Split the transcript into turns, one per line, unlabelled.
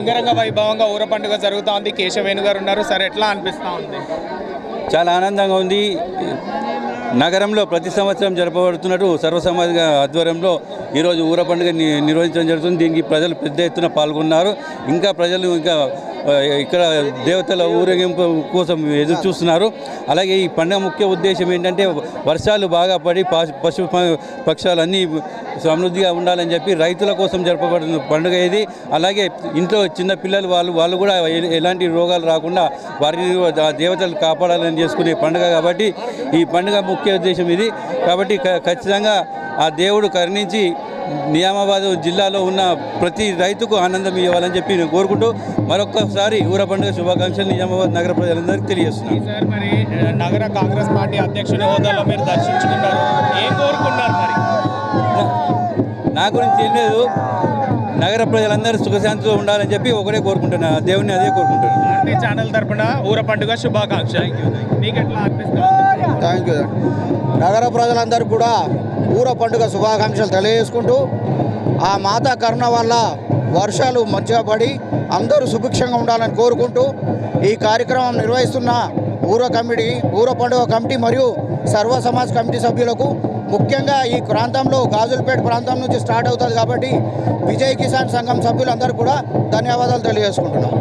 అంగరంగ వైభవంగా ఊర పండుగ జరుగుతా ఉంది కేశవేణు గారు ఉన్నారు. సరే ఎట్లా అనిపిస్తూ ఉంది?
చాలా ఆనందంగా ఉంది. నగరంలో ప్రతి సంవత్సరం జరపబడుతున్నట్టు సర్వసమాజ ఆధ్వర్యంలో ఈరోజు ఊర పండుగ ని- నిర్వహించడం జరుగుతుంది. దీనికి ప్రజలు పెద్ద ఎత్తున పాల్గొన్నారు. ఇంకా ప్రజలు ఇంకా ఇక్కడ దేవతల ఊరేగింపు కోసం ఎదురు చూస్తున్నారు. అలాగే ఈ పండుగ ముఖ్య ఉద్దేశం ఏంటంటే వర్షాలు బాగా పడి పశు పశు పక్షాలన్నీ సమృద్ధిగా ఉండాలని చెప్పి రైతుల కోసం జరపబడిన పండుగ ఇది. అలాగే ఇంట్లో చిన్న పిల్లలు వాళ్ళు వాళ్ళు కూడా ఎలాంటి రోగాలు రాకుండా వారిని ఆ దేవతలు కాపాడాలని చేసుకునే పండుగ కాబట్టి ఈ పండుగ ముఖ్య ఉద్దేశం ఇది. కాబట్టి క- ఖచ్చితంగా ఆ దేవుడు కరుణించి నియామాబాద్ జిల్లాలో ఉన్న ప్రతి రైతుకు ఆనందం ఇవ్వాలని చెప్పి నేను కోరుకుంటూ మరొక్కసారి ఊర పండుగ శుభాకాంక్షలు నిజామాబాద్ నగర ప్రజలందరికీ తెలియజేస్తున్నాను.
ఈసారి మరి నగర కాంగ్రెస్ పార్టీ అధ్యక్షుడి హోదాలో మీరు దర్శించుకున్నారు. ఏం కోరుకున్నారు మరి?
నా గురించి ఏం లేదు. నగర ప్రజలందరూ సుఖశాంతితో ఉండాలని చెప్పి ఒకటే కోరుకుంటున్నాను ఆ దేవుని అదే కోరుకుంటున్నాను
భారతీయ ఛానల్ తరపున ఊర పండుగ శుభాకాంక్ష. మీకు ఎట్లా అనిపిస్తుంది?
థ్యాంక్ యూ నగర ప్రజలందరూ కూడా ఊర పండుగ శుభాకాంక్షలు తెలియజేసుకుంటూ ఆ మాతా కరుణ వల్ల వర్షాలు మంచిగా పడి అందరూ సుభిక్షంగా ఉండాలని కోరుకుంటూ ఈ కార్యక్రమం నిర్వహిస్తున్న ఊర కమిటీ ఊర పండుగ కమిటీ మరియు సర్వ సమాజ్ కమిటీ సభ్యులకు ముఖ్యంగా ఈ ప్రాంతంలో గాజులపేట ప్రాంతం నుంచి స్టార్ట్ అవుతుంది కాబట్టి విజయ్ కిసాన్ సంఘం సభ్యులందరూ కూడా ధన్యవాదాలు తెలియజేసుకుంటున్నాం.